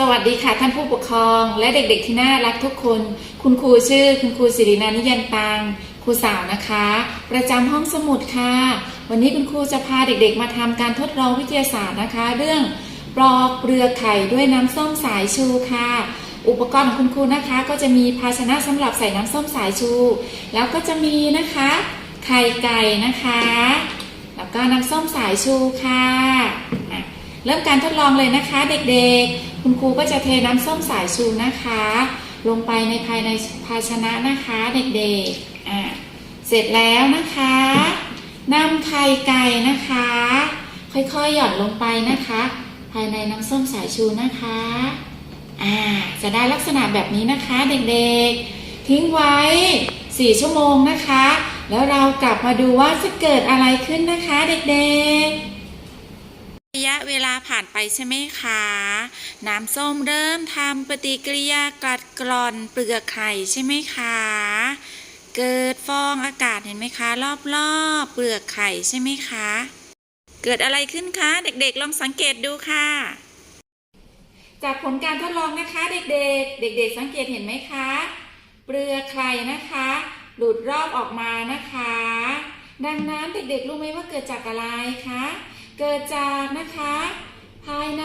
สวัสดีค่ะท่านผู้ปกครอง และเด็กๆที่น่ารักทุกคน คุณครูชื่อ คุณครูสิรินานิยันตังครูสาวนะคะ ประจำห้องสมุดค่ะ วันนี้คุณครูจะพาเด็กๆ มาทำการทดลองวิทยาศาสตร์นะคะ เรื่องปลอกเปลือกไข่ด้วยน้ำส้มสายชูค่ะ อุปกรณ์ของคุณครูนะคะ ก็จะมีภาชนะสำหรับใส่น้ำส้มสายชู แล้วก็จะมีนะคะ ไข่ไก่นะคะ แล้วก็น้ำส้มสายชูค่ะ เริ่มการทดลองเลยนะคะเด็กๆ คุณครูก็จะเทน้ำส้มสายชูนะคะ ลงไปในภายในภาชนะนะคะเด็กๆอะเสร็จแล้วนะคะนำไข่ไก่นะคะ ค่อยๆหย่อนลงไปนะคะ ภายในน้ำส้มสายชูนะคะอ่าจะได้ลักษณะแบบนี้นะคะเด็กๆ ทิ้งไว้ 4 ชั่วโมงนะคะ แล้วเรากลับมาดูว่าจะเกิดอะไรขึ้นนะคะเด็กๆ ระยะเวลาผ่านไปใช่ไหมคะ น้ำส้มเริ่มทำปฏิกิริยากัดกร่อนเปลือกไข่ใช่ไหมคะ เกิดฟองอากาศเห็นไหมคะ รอบๆเปลือกไข่ใช่ไหมคะ เกิดอะไรขึ้นคะ เด็กๆ ลองสังเกตดูค่ะ จากผลการทดลองนะคะ เด็กๆ เด็ก ๆ สังเกตเห็นไหมคะ เปลือกไข่นะคะ หลุดรอบออกมานะคะ ดังนั้นเด็กๆ รู้ไหมว่าเกิดจากอะไรคะ เกิดจากนะคะ ภายใน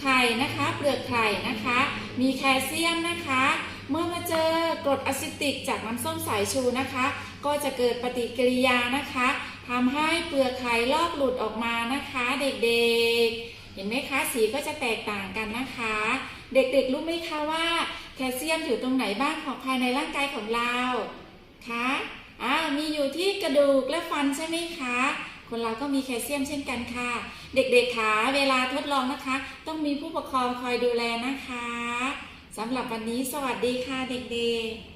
ไข่นะคะเปลือกไข่นะคะ มีแคลเซียมนะคะ เมื่อมาเจอกรดอะซิติกจากน้ำส้มสายชูนะคะ ก็จะเกิดปฏิกิริยานะคะทำให้เปลือกไข่ลอกหลุดออกมานะคะเด็กๆ เห็นไหมคะสีก็จะแตกต่างกันนะคะ เด็กๆรู้ไหมคะว่าแคลเซียมอยู่ตรงไหนบ้างของภายในร่างกายของเราคะอ่ามีอยู่ที่กระดูกและฟันใช่ไหมคะ คนเราก็มีแคลเซียมเช่นกันค่ะ เด็กๆคะเวลาทดลองนะคะ ต้องมีผู้ปกครองคอยดูแลนะคะสำหรับวันนี้สวัสดีค่ะเด็กๆ